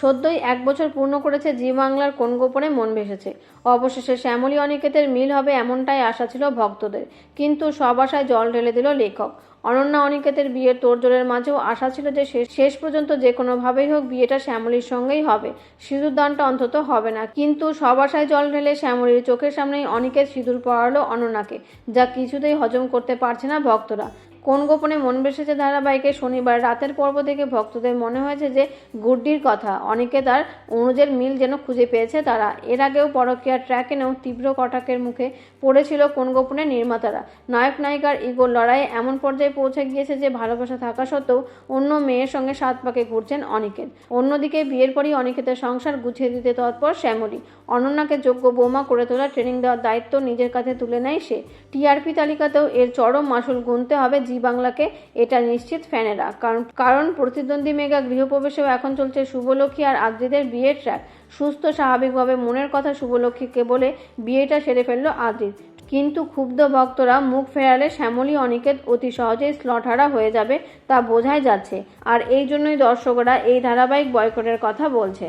সদ্যই এক বছর পূর্ণ করেছে জি বাংলার কোন গোপনে মন ভেসেছে অবশেষে শ্যামলী অনিকেতের মিল হবে এমনটাই আশা ছিল ভক্তদের, কিন্তু সব আশায় জল ঢেলে দিল লেখক। অনন্যা অনিকেতের বিয়ের তোড়জোড়ের মাঝেও আশা ছিল যে শেষ শেষ পর্যন্ত যে কোনোভাবেই হোক বিয়েটা শ্যামলীর সঙ্গেই হবে। সিঁদুরদানটা অন্তত হবে না, কিন্তু সব আশায় জল ঢেলে শ্যামলীর চোখের সামনেই অনিকেত সিঁদুর পড়ালো অনন্যাকে, যা কিছুতেই হজম করতে পারছে না ভক্তরা। কোন গোপনে মন বেসেছে ধারাবাহিকে শনিবার? রাতের পর্ব থেকে ভক্তদের মনে হয়েছে যে, গুড্ডির কথা। অনেকে তার অনুজের মিল যেন খুঁজে পেয়েছে তারা। এর আগেও পরকীয়ার ট্র্যাক এনেও তীব্র কটাকের মুখে পড়েছিল কোন গোপনে নির্মাতারা। নায়ক নায়িকার ইগোর লড়াইয়ে এমন পর্যায়ে পৌঁছে গিয়েছে যে, ভালোবাসা থাকা সত্ত্বেও অন্য মেয়ের সঙ্গে সাত পাকে ঘুরছেন অনিকেত। অন্যদিকে বিয়ের পরই অনিকেতের সংসার গুছিয়ে দিতে তৎপর শ্যামলী। অনন্যাকে যোগ্য বোমা করে তোলা ট্রেনিং দেওয়ার দায়িত্ব নিজের কাছে তুলে নেয় সে। টিআরপি তালিকাতেও এর চরম মাসুল গুনতে হবে জি বাংলাকে, এটা নিশ্চিত ফ্যানেরা। কারণ কারণ প্রতিদ্বন্দ্বী মেগা গৃহপ্রবেশেও এখন চলছে শুভলক্ষ্মী আর আদ্রিদের বিয়ের ট্র্যাক সুস্থ, স্বাভাবিকভাবে মনের কথা শুভলক্ষ্মীকে বলে বিয়েটা সেরে ফেলল আদ্রিত কিন্তু ক্ষুব্ধ ভক্তরা মুখ ফেরালে শ্যামলী, অনিকেত অতি সহজেই স্লটহারা হয়ে যাবে তা বোঝাই যাচ্ছে। আর এই জন্যই দর্শকরা এই ধারাবাহিক বয়কটের কথা বলছে।